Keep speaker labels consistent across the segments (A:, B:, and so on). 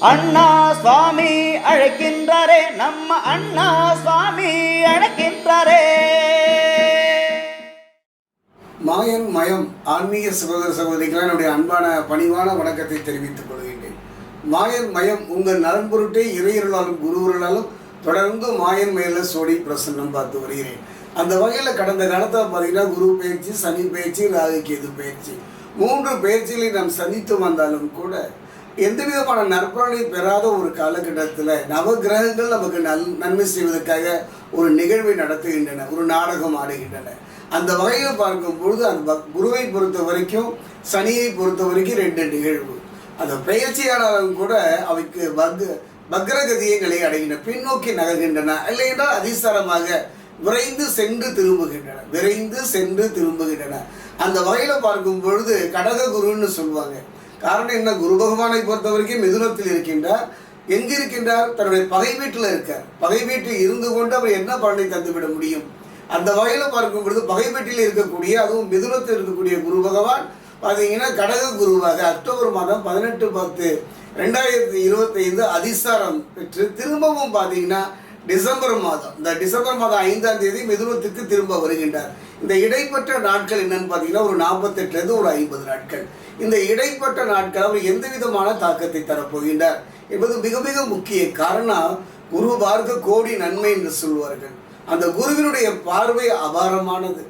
A: அண்ணா சுவாமி அழைக்கின்றாரே நம்ம அண்ணா சுவாமி அழைக்கின்றாரே.
B: மாயன் மயம் ஆன்மீக சகோதர சகோதரிகளை என்னுடைய அன்பான பணிவான வணக்கத்தை தெரிவித்துக் கொள்கின்றேன். மாயன் மயம் உங்கள் நலன் பொருட்டே இறையர்களாலும் குருவர்களாலும் தொடர்ந்து மாயன் மயில சோடி பிரசன்னம் பார்த்து வருகிறேன். அந்த வகையில் கடந்த காலத்தில் பார்த்தீங்கன்னா குரு பயிற்சி சனி பயிற்சி ராகு கேது பயிற்சி. மூன்று பயிற்சிகளை நாம் சந்தித்து வந்தாலும் கூட எந்த விதமான நற்பலனையும் பெறாத ஒரு காலகட்டத்தில் நவகிரகங்கள் நமக்கு நல் நன்மை செய்வதற்காக ஒரு நிகழ்வை நடத்துகின்றன ஒரு நாடகம் ஆடுகின்றன. அந்த வகையில் பார்க்கும் பொழுது அந்த பக்- குருவை பொறுத்த வரைக்கும் சனியை பொறுத்த வரைக்கும் ரெண்டு நிகழ்வு. அந்த பெயர்ச்சியாளரும் கூட அவைக்கு பக் பக்ரகதியங்களை அடைகின்றன பின்னோக்கி நகர்கின்றன. இல்லை என்றால் அதிசாரமாக விரைந்து சென்று திரும்புகின்றன விரைந்து சென்று திரும்புகின்றன. அந்த வகையில் பார்க்கும் பொழுது கடக குருன்னு சொல்லுவாங்க. காரணம் என்ன? குரு பகவானை பொறுத்த வரைக்கும் மிதுனத்தில் இருக்கின்றார். எங்க இருக்கின்றார்? தன்னுடைய பகை வீட்டில் இருக்கார். பகை வீட்டில் இருந்து கொண்டு அவர் என்ன பலனை தந்துவிட முடியும்? அந்த வகையில் பார்க்கும் பொழுது பகை வீட்டில் இருக்கக்கூடிய அதுவும் மிதுனத்தில் இருக்கக்கூடிய குரு பகவான் பார்த்தீங்கன்னா கடக குருவாக அக்டோபர் மாதம் பதினெட்டு பத்து ரெண்டாயிரத்தி இருபத்தைந்து அதிசாரம் பெற்று திரும்பவும் பார்த்தீங்கன்னா டிசம்பர் மாதம் இந்த டிசம்பர் மாதம் ஐந்தாம் தேதி மிதுனத்துக்கு திரும்ப வருகின்றார். இந்த இடைப்பட்ட நாட்கள் என்னன்னு பார்த்தீங்கன்னா ஒரு நாற்பத்தெட்டுலேருந்து ஒரு ஐம்பது நாட்கள். இந்த இடைப்பட்ட நாட்கள் அவர் எந்த விதமான தாக்கத்தை தரப்போகின்றார் என்பது மிக மிக முக்கிய காரணம் குரு பார்க்க கோடி நன்மை என்று சொல்வார்கள். அந்த குருவினுடைய பார்வை அபாரமானது.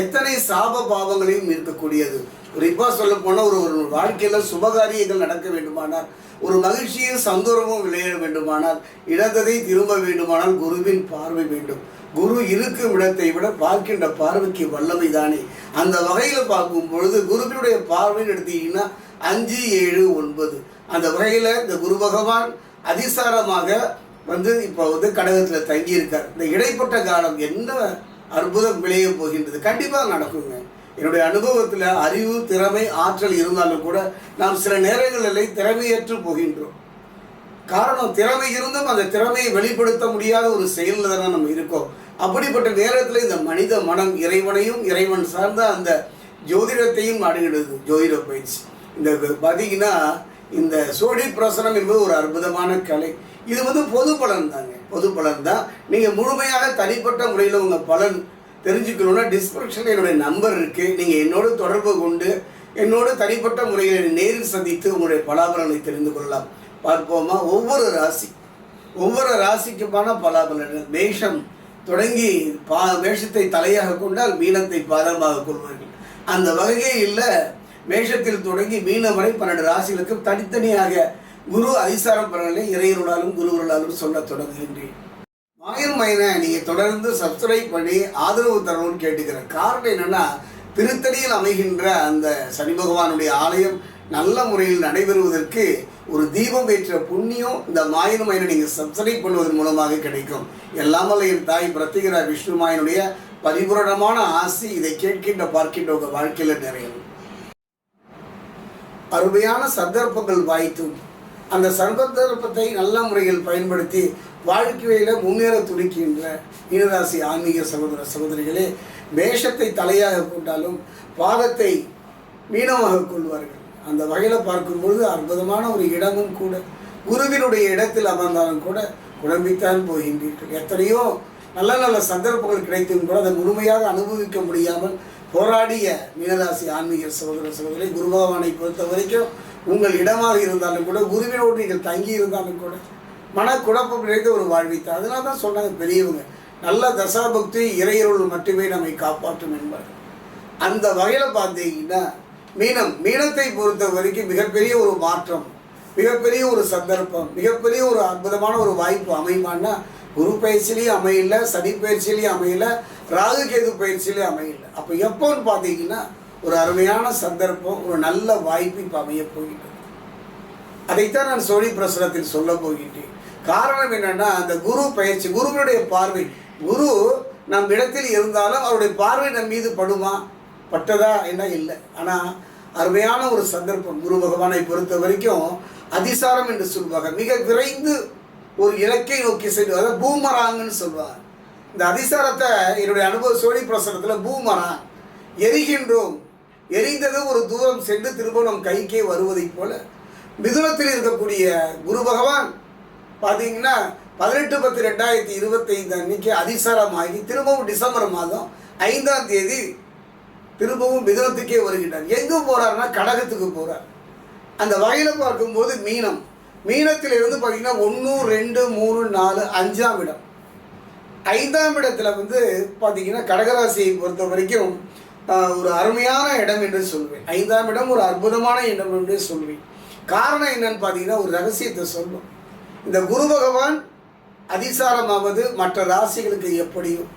B: எத்தனை சாப பாவங்களையும் இருக்கக்கூடியது குறிப்பா சொல்ல போனால் ஒரு ஒரு வாழ்க்கையில சுபகாரியங்கள் நடக்க வேண்டுமானால் ஒரு மகிழ்ச்சியும் சந்தோஷமும் விளைய வேண்டுமானால் இழந்ததை திரும்ப வேண்டுமானால் குருவின் பார்வை வேண்டும். குரு இருக்கும் இடத்தை விட பார்க்கின்ற பார்வைக்கு வல்லமை தானே. அந்த வகையில் பார்க்கும் பொழுது குருவினுடைய பார்வைன்னு எடுத்தீங்கன்னா அஞ்சு ஏழு ஒன்பது. அந்த வகையில் இந்த குரு பகவான் அதிசாரமாக வந்து இப்போ வந்து கடகத்தில் தங்கியிருக்கார். இந்த இடைப்பட்ட காலம் என்ன அற்புதம் விளைய போகின்றது? கண்டிப்பாக நடக்குங்க. என்னுடைய அனுபவத்தில் அறிவு திறமை ஆற்றல் இருந்தாலும் கூட நாம் சில நேரங்களில் திறமையற்று போகின்றோம். காரணம் திறமை இருந்தும் அந்த திறமையை வெளிப்படுத்த முடியாத ஒரு செயலில் தானே நம்ம இருக்கோம். அப்படிப்பட்ட நேரத்தில் இந்த மனித மனம் இறைவனையும் இறைவன் சார்ந்த அந்த ஜோதிடத்தையும் அணுகிடுது ஜோதிட பயிற்சி. இந்த பார்த்தீங்கன்னா இந்த சோழி பிரசனம் என்பது ஒரு அற்புதமான கலை. இது வந்து பொது பலன் தாங்க. பொது பலன் தான். நீங்கள் முழுமையாக தனிப்பட்ட முறையில் உங்கள் பலன் தெரிஞ்சுக்கணுன்னா டிஸ்கிரிப்ஷனில் என்னுடைய நம்பர் இருக்குது நீங்கள் என்னோட தொடர்பு கொண்டு என்னோடு தனிப்பட்ட முறையில் நேரில் சந்தித்து உங்களுடைய பலாபலனை தெரிந்து கொள்ளலாம். பார்ப்போமா? ஒவ்வொரு ராசி ஒவ்வொரு ராசிக்குமான பலாபலன் மேஷம் தொடங்கி பா மேஷத்தை தலையாக கொண்டால் மீனத்தை பாதமாக கொள்வார்கள். அந்த வகையில் மேஷத்தில் தொடங்கி மீனம் வரை பன்னெண்டு ராசிகளுக்கும் தனித்தனியாக குரு அதிசாரம் பலனை இறையருளாலும் குருவர்களாலும் சொல்லத் தொடங்குகின்றேன். மாயன் மயனை நீங்கள் தொடர்ந்து சப்ஸ்கிரைப் பண்ணி ஆதரவு தரணும்னு கேட்டுக்கிறேன். காரணம் என்னன்னா திருத்தணியில் அமைகின்ற அந்த சனி பகவானுடைய ஆலயம் நல்ல முறையில் நடைபெறுவதற்கு ஒரு தீபம் ஏற்ற புண்ணியம் இந்த மாயன் மயனை நீங்கள் சப்ஸ்கிரைப் பண்ணுவதன் மூலமாக கிடைக்கும். எல்லாமல்ல என் தாய் பிரத்திகரா விஷ்ணு மாயனுடைய பரிபூரணமான ஆசி இதை கேட்கின்ற பார்க்கின்ற உங்கள் வாழ்க்கையில் நிறையும் அருமையான சந்தர்ப்பங்கள் வாய்த்தும் அந்த சந்தர்ப்பத்தை நல்ல முறையில் பயன்படுத்தி வாழ்க்கையில முன்னேற துடிக்கின்ற மீனராசி ஆன்மீக சகோதர சகோதரிகளே மேஷத்தை தலையாக கொண்டாலும் பாதத்தை மீனமாக கொள்வார்கள். அந்த வகையில் பார்க்கும்பொழுது அற்புதமான ஒரு இடமும் கூட குருவினுடைய இடத்தில் அமர்ந்தாலும் கூட குழம்பித்தான் போகின்றீர்கள். எத்தனையோ நல்ல நல்ல சந்தர்ப்பங்கள் கிடைத்தும் கூட அதை முழுமையாக அனுபவிக்க முடியாமல் போராடிய மீனராசி ஆன்மீக சகோதர சகோதரி குருபகவானை பொறுத்த வரைக்கும் உங்கள் இடமாக இருந்தாலும் கூட குருவினோடு நீங்கள் தங்கி இருந்தாலும் கூட மனக்குழப்பம் நிறைந்த ஒரு வாழ்வித்தார் அதனால தான் சொன்னாங்க பெரியவங்க. நல்ல தசாபக்தி இறையருள் மட்டுமே நம்மை காப்பாற்றும் என்பார்கள். அந்த வகையில் பார்த்தீங்கன்னா மீனம் மீனத்தை பொறுத்த வரைக்கும் மிகப்பெரிய ஒரு மாற்றம் மிகப்பெரிய ஒரு சந்தர்ப்பம் மிகப்பெரிய ஒரு அற்புதமான ஒரு வாய்ப்பு அமையுமான்னா குரு பயிற்சியிலையும் அமையல சனி பயிற்சியிலையும் அமையல ராகு கேது பயிற்சியிலையும் அமையல. அப்போ எப்போன்னு பார்த்தீங்கன்னா ஒரு அருமையான சந்தர்ப்பம் ஒரு நல்ல வாய்ப்பு இப்போ அமைய போகின்றது. அதைத்தான் நான் சோழி பிரசுரத்தில் சொல்ல போகின்றேன். காரணம் என்னன்னா அந்த குரு பயிற்சி குருவினுடைய பார்வை. குரு நம் இடத்தில் இருந்தாலும் அவருடைய பார்வை நம் மீது படுமா? பட்டதா என்ன? இல்லை. ஆனால் அருமையான ஒரு சந்தர்ப்பம். குரு பகவானை பொறுத்த வரைக்கும் அதிசாரம் என்று சொல்வாங்க. மிக விரைந்து ஒரு இலக்கை நோக்கி சென்று அதாவது பூமராங்கன்னு சொல்லுவாங்க இந்த அதிசாரத்தை என்னுடைய அனுபவ சோழி பிரசனத்தில் பூமராங் எரிகின்றோம். எரிந்தது ஒரு தூரம் சென்று திரும்ப நம் கைக்கே வருவதைப் போல மிதுனத்தில் இருக்கக்கூடிய குரு பகவான் பார்த்தீங்கன்னா பதினெட்டு பத்து ரெண்டாயிரத்தி இருபத்தைந்து அன்னைக்கு அதிசாரமாகி திரும்பவும் டிசம்பர் மாதம் ஐந்தாம் தேதி திரும்பவும் மிதனத்துக்கே வருகின்றார் எங்கே போறாருன்னா கடகத்துக்கு போறார். அந்த வகையில் பார்க்கும்போது மீனம். மீனத்தில் இருந்து பார்த்தீங்கன்னா ஒன்று ரெண்டு மூணு நாலு அஞ்சாம் இடம். ஐந்தாம் இடத்துல வந்து பார்த்தீங்கன்னா கடகராசியை பொறுத்த வரைக்கும் ஒரு அருமையான இடம் என்று சொல்வேன். ஐந்தாம் இடம் ஒரு அற்புதமான இடம் என்று சொல்வேன். காரணம் என்னன்னு பார்த்தீங்கன்னா ஒரு ரகசியத்தை சொல்லும் இந்த குரு பகவான் அதிசாரமாவது மற்ற ராசிகளுக்கு எப்படியும்?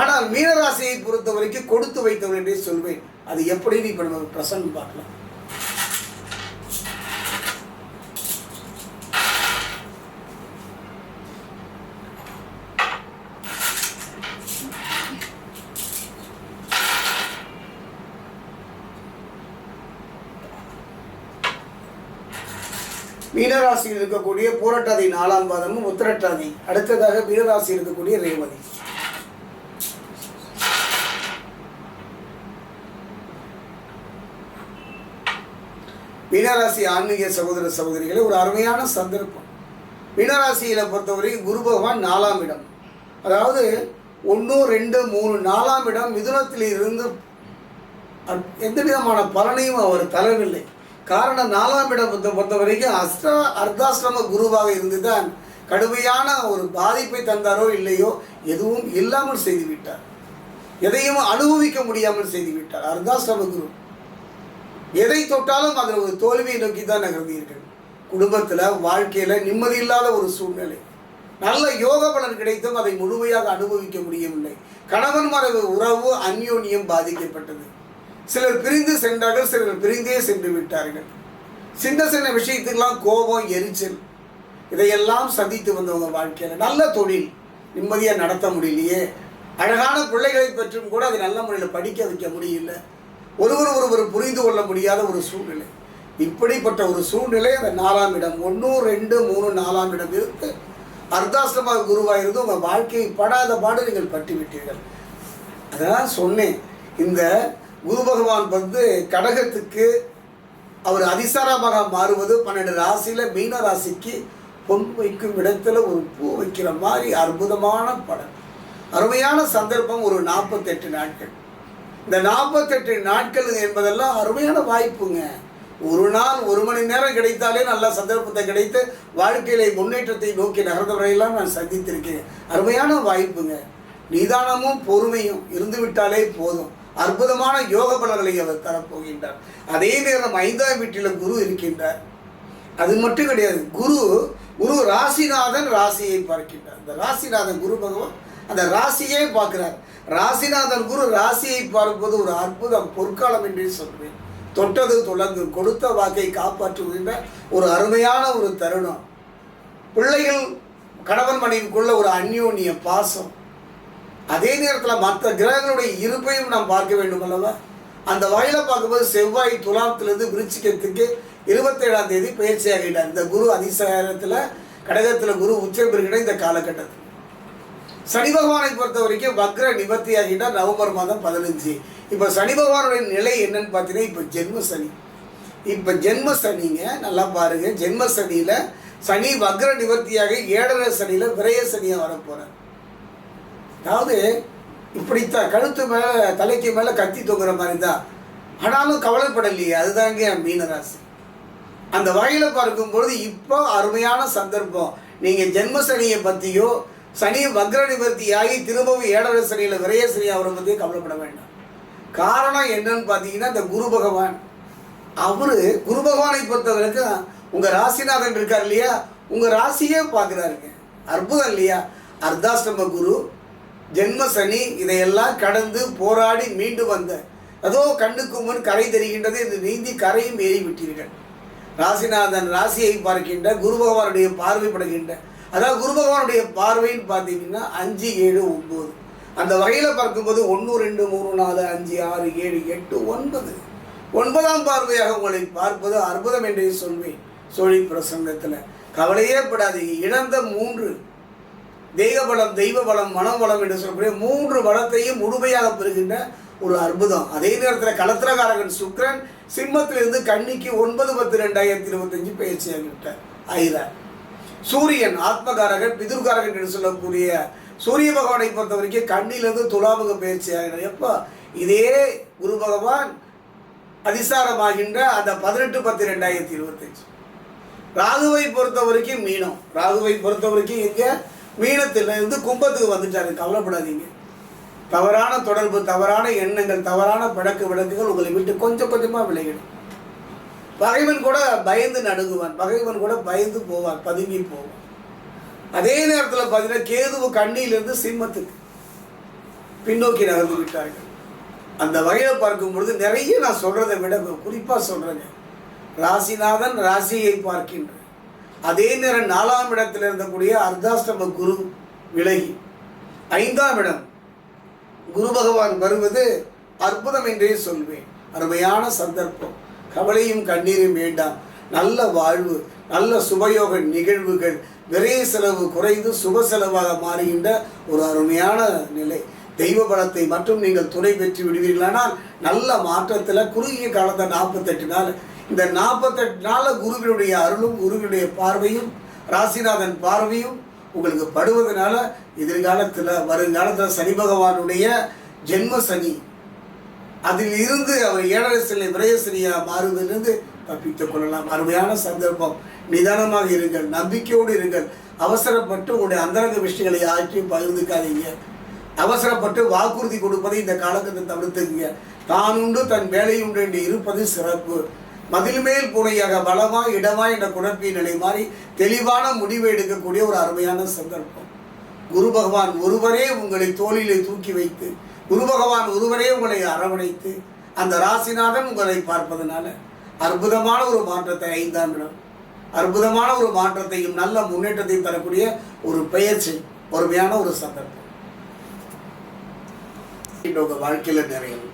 B: ஆனால் மீனராசியை பொறுத்த வரைக்கும் கொடுத்து வைத்தவன் என்றே சொல்வேன். அது எப்படின்னு இப்போ நம்ம பிரசன்ட் பார்க்கலாம். மீனராசியில் இருக்கக்கூடிய பூரட்டாதி நாலாம் பாதமும் உத்திரட்டாதி. அடுத்ததாக மீனராசியில் இருக்கக்கூடிய ரேவதி. மீனராசி ஆன்மீக சகோதர சகோதரிகளை ஒரு அருமையான சந்தர்ப்பம். மீனராசியில் பொறுத்தவரைக்கும் குரு பகவான் நாலாம் இடம். அதாவது ஒன்று ரெண்டு மூணு நாலாம் இடம் மிதுனத்தில் இருந்து அ- எந்த விதமான பலனையும் அவர் தரவில்லை. காரணம் நாலாம் இடம் பொறுத்த பொறுத்த வரைக்கும் அஷ்ட அர்த்தாசிரம குருவாக இருந்துதான் கடுமையான ஒரு பாதிப்பை தந்தாரோ இல்லையோ எதுவும் இல்லாமல் செய்துவிட்டார். எதையும் அனுபவிக்க முடியாமல் செய்து விட்டார் அர்த்தாசிரம குரு. எதை தொட்டாலும் அதில் ஒரு தோல்வியை நோக்கி தான் நகர்ந்தீர்கள். குடும்பத்தில் வாழ்க்கையில் நிம்மதி இல்லாத ஒரு சூழ்நிலை. நல்ல யோக பலன் கிடைத்தும் அதை முழுமையாக அனுபவிக்க முடியவில்லை. கணவன் மறைவு உறவு அந்யோன்யம் பாதிக்கப்பட்டது. சிலர் பிரிந்து சென்றார்கள் சிலர் பிரிந்தே சென்று விட்டார்கள். சின்ன சின்ன விஷயத்துக்கெல்லாம் கோபம் எரிச்சல் இதையெல்லாம் சந்தித்து வந்தவங்க வாழ்க்கையில் நல்ல தொழில் நிம்மதியாக நடத்த முடியலையே. அழகான பிள்ளைகளை பற்றும் கூட அதை நல்ல முறையில் படிக்க வைக்க முடியல. ஒருவர் ஒருவர் புரிந்து கொள்ள முடியாத ஒரு சூழ்நிலை. இப்படிப்பட்ட ஒரு சூழ்நிலை அந்த நாலாம் இடம். ஒன்று ரெண்டு மூணு நாலாம் இடம் இருக்கு. அர்த்தாசிரமாக குருவாக இருந்து உங்கள் வாழ்க்கையை படாத பாடு நீங்கள் பட்டு விட்டீர்கள் அதான் சொன்னேன். இந்த குரு பகவான் வந்து கடகத்துக்கு அவர் அதிசாரமாக மாறுவது பன்னெண்டு ராசியில் மீன ராசிக்கு பொன் வைக்கும் இடத்துல ஒரு பூ வைக்கிற மாதிரி அற்புதமான படம் அருமையான சந்தர்ப்பம் ஒரு நாற்பத்தெட்டு நாட்கள். இந்த நாற்பத்தெட்டு நாட்கள் என்பதெல்லாம் அருமையான வாய்ப்புங்க. ஒரு நாள் ஒரு மணி நேரம் கிடைத்தாலே நல்ல சந்தர்ப்பத்தை கிடைத்து வாழ்க்கையில முன்னேற்றத்தை நோக்கி நகர்ந்தவரையெல்லாம் நான் சந்தித்திருக்கேன் அருமையான வாய்ப்புங்க. நிதானமும் பொறுமையும் இருந்துவிட்டாலே போதும். அற்புதமான யோக பலன்களை அவர் தரப்போகின்றார். அதே நேரம் ஐந்தாம் வீட்டில் குரு இருக்கின்றார். அது மட்டும் கிடையாது குரு குரு ராசிநாதன் ராசியை பார்க்கின்றார். இந்த ராசிநாதன் குரு பகவான் அந்த ராசியே பார்க்கிறார். ராசிநாதன் குரு ராசியை பார்ப்பது ஒரு அற்புதம் பொற்காலம் என்றே சொல்வேன். தொட்டது தொடங்கு கொடுத்த வாக்கை காப்பாற்றுகின்ற ஒரு அருமையான ஒரு தருணம். பிள்ளைகள் கணவன் மனைவிக்குள்ள ஒரு அந்யோன்ய பாசம். அதே நேரத்தில் மற்ற கிரகங்களுடைய இருப்பையும் நாம் பார்க்க வேண்டும் அல்லவா? அந்த வகையில் பார்க்கும்போது செவ்வாய் துலாத்திலிருந்து விருச்சிக்கத்துக்கு இருபத்தேழாம் தேதி பயிற்சியாகிட்டார். இந்த குரு அதிசாரத்தில் கடகத்தில் குரு உச்சம் பெறுகிற இந்த காலகட்டத்தில். சனி பகவானை பொறுத்த வரைக்கும் வக்ர நிவர்த்தி ஆகிட்டார் நவம்பர் மாதம் பதினஞ்சு. இப்போ சனி பகவானுடைய நிலை என்னன்னு பார்த்தீங்கன்னா இப்போ ஜென்ம சனி. இப்போ ஜென்ம சனிங்க நல்லா பாருங்க. ஜென்ம சனியில் சனி வக்ர நிவர்த்தியாக ஏழரை சனியில் விரய சனியாக வரப்போகிறார் அதாவது இப்படித்தான் கழுத்து மேலே தலைக்கு மேலே கத்தி தொங்குற மாதிரி தான் ஆனாலும் கவலைப்படலையே அதுதாங்க மீனராசி. அந்த வகையில் பார்க்கும்பொழுது இப்போ அருமையான சந்தர்ப்பம். நீங்கள் ஜென்ம சனியை பற்றியோ சனி வக்ர நிவர்த்தி ஆகி திரும்பவும் ஏழரை சனியில் விரைய சனி அவரை பற்றியும் கவலைப்பட வேண்டாம். காரணம் என்னன்னு பார்த்தீங்கன்னா இந்த குரு பகவான். அவர் குரு பகவானை பொறுத்த வரைக்கும் உங்கள் ராசிநாதன் இருக்கார் இல்லையா? உங்கள் ராசியே பார்க்குறாருங்க. அற்புதம் இல்லையா? அர்த்தாஷ்டம குரு ஜென்ம சனி இதையெல்லாம் கடந்து போராடி மீண்டு வந்த. அதோ கண்ணுக்கு முன் கரை தெரிகின்றது என்று நீந்தி கரையும் ஏறி விட்டீர்கள். ராசிநாதன் ராசியை பார்க்கின்ற குரு பகவானுடைய பார்வைப்படுகின்ற அதாவது குரு பகவானுடைய பார்வைன்னு பார்த்தீங்கன்னா அஞ்சு ஏழு ஒம்பது அந்த வகையில் பார்க்கும்போது ஒன்று ரெண்டு மூணு நாலு அஞ்சு ஆறு ஏழு எட்டு ஒன்பது. ஒன்பதாம் பார்வையாக உங்களை பார்ப்பது அற்புதம் என்றே சொல்வேன். சோழி பிரசங்கத்தில். கவலையே படாதீங்க. இழந்த மூன்று. தெய்வ பலம் தெய்வ பலம் மனபலம் என்று சொல்லக்கூடிய மூன்று பலத்தையும் முழுமையாக பெறுகின்ற ஒரு அற்புதம். அதே நேரத்தில் கலத்திரகாரகன் சுக்ரன் சிம்மத்திலிருந்து கன்னிக்கு ஒன்பது பத்து ரெண்டாயிரத்தி இருபத்தஞ்சு பயிற்சியாகிவிட்டார் ஆயிரம் சூரியன் ஆத்மகாரகன் பிதுர்காரகன் என்று சொல்லக்கூடிய சூரிய பகவானை பொறுத்த வரைக்கும் கண்ணிலிருந்து துலாமுக பயிற்சி ஆகிறார் எப்போ? இதே குரு பகவான் அதிசாரமாகின்ற அந்த பதினெட்டு பத்து ரெண்டாயிரத்தி இருபத்தஞ்சு. ராகுவை பொறுத்த வரைக்கும் மீனம். ராகுவை பொறுத்த வரைக்கும் இங்கே மீனத்தில் இருந்து கும்பத்துக்கு வந்துட்டாரு. கவலைப்படாதீங்க. தவறான தொடர்பு தவறான எண்ணங்கள் தவறான பழக்க வழக்குகள் உங்களை விட்டு கொஞ்சம் கொஞ்சமாக விளையிடும் பகைவன் கூட பயந்து நடுங்குவான். பகைவன் கூட பயந்து போவான் பதுங்கி போவான். அதே நேரத்தில் பார்த்தீங்கன்னா கேதுவு கண்ணியிலிருந்து சிம்மத்துக்கு பின்னோக்கி நகர்ந்து விட்டார்கள். அந்த வகையில் பார்க்கும் பொழுது நிறைய நான் சொல்றதை விட குறிப்பாக சொல்றேங்க. ராசிநாதன் ராசியை பார்க்கின்ற அதே நேரம் நாலாம் இடத்தில் இருந்தக்கூடிய அர்த்தாஷ்டம குரு விலகி. ஐந்தாம் இடம் குரு பகவான் வருவது அற்புதம் என்றே சொல்வேன். அருமையான சந்தர்ப்பம். கவலையும் கண்ணீரும் வேண்டாம். நல்ல வாழ்வு நல்ல சுபயோக நிகழ்வுகள் விரைய செலவு குறைந்து சுப செலவாக மாறுகின்ற ஒரு அருமையான நிலை. தெய்வ பலத்தை மட்டும் நீங்கள் துணை பெற்று விடுவீர்களானால் நல்ல மாற்றத்தில் குறுகிய காலத்தை நாற்பத்தெட்டு நாள் இந்த நாற்பத்தெட்டு நாளில் குருவினுடைய அருளும் குருவினுடைய பார்வையும் ராசிநாதன் பார்வையும் உங்களுக்கு படுவதனால எதிர்காலத்தில் வருங்காலத்தில் சனி பகவானுடைய ஜென்ம சனி. அதில் இருந்து அவர் ஏழரை சிலை விரயசிரியாக மாறுவதிலிருந்து தப்பித்துக் கொள்ளலாம். அருமையான சந்தர்ப்பம். நிதானமாக இருங்கள் நம்பிக்கையோடு இருங்கள். அவசரப்பட்டு உங்களுடைய அந்தரங்க விஷயங்களை யாற்றையும் பகிர்ந்துக்காதீங்க. அவசரப்பட்டு வாக்குறுதி கொடுப்பதை இந்த காலகட்டத்தை தவிர்த்துக்குங்க. தான் உண்டு தன் வேலை உண்டு என்று இருப்பது சிறப்பு. மதில் மேல் பூனையாக பலமா இடமா என்ற குழப்பிய நிலை மாறி தெளிவான முடிவை எடுக்கக்கூடிய ஒரு அருமையான சந்தர்ப்பம். குரு பகவான் ஒருவரே உங்களை தோளிலே தூக்கி வைத்து குரு பகவான் ஒருவரே உங்களை அரவணைத்து அந்த ராசிநாதன் உங்களை பார்ப்பதனால அற்புதமான ஒரு மாற்றத்தை ஐந்தாம் இடம் அற்புதமான ஒரு மாற்றத்தையும் நல்ல முன்னேற்றத்தையும் தரக்கூடிய ஒரு பெயர்ச்சி பொறுமையான ஒரு சந்தர்ப்பம். உங்கள் வாழ்க்கையில் நிறையும்